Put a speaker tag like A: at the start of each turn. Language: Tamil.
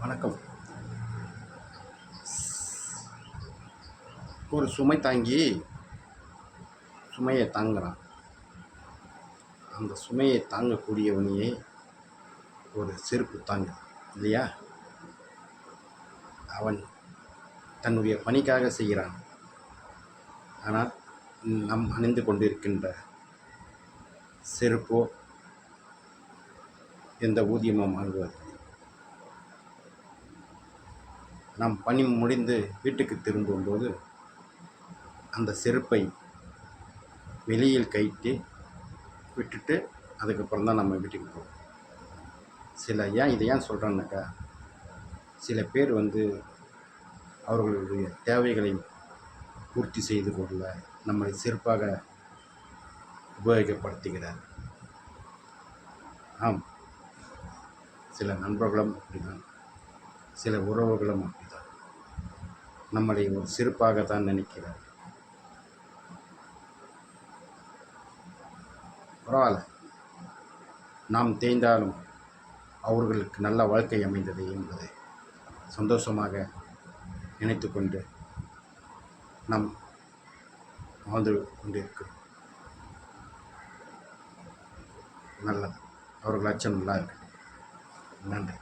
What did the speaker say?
A: வணக்கம். ஒரு சுமை தாங்கி சுமையை தாங்குகிறான் அந்த சுமையை தாங்கக்கூடியவனையே ஒரு செருப்பு தாங்க இல்லையா? அவன் தன்னுடைய பணிக்காக செய்கிறான். ஆனால் நம் அணிந்து கொண்டிருக்கின்ற செருப்போ எந்த ஊதியமும் வாங்குவதில்லை. நாம் பணி முடிந்து வீட்டுக்கு திரும்பும்போது அந்த செருப்பை வெளியில் கைட்டு விட்டுட்டு அதுக்கப்புறம் தான் நம்ம வீட்டுக்கு போவோம். சில ஏன் இதை ஏன் சொல்கிறேன்னாக்கா சில பேர் வந்து அவர்களுடைய தேவைகளை பூர்த்தி செய்து கொள்ள நம்மளை சிறப்பாக உபயோகப்படுத்துகிறார். ஆம். சில நண்பர்களும் அப்படிதான் சில உறவுகளும் அப்படிதான் நம்மளை ஒரு சிறப்பாக தான் நினைக்கிறார். பரவாயில்ல. நாம் தேய்ந்தாலும் அவர்களுக்கு நல்ல வாழ்க்கை அமைந்தது என்பதை சந்தோஷமாக நினைத்து கொண்டு நாம் வாழ்ந்து கொண்டிருக்கிறோம். நல்லது. அவர்கள் அச்சம் நல்லா இருக்கு நன்றி.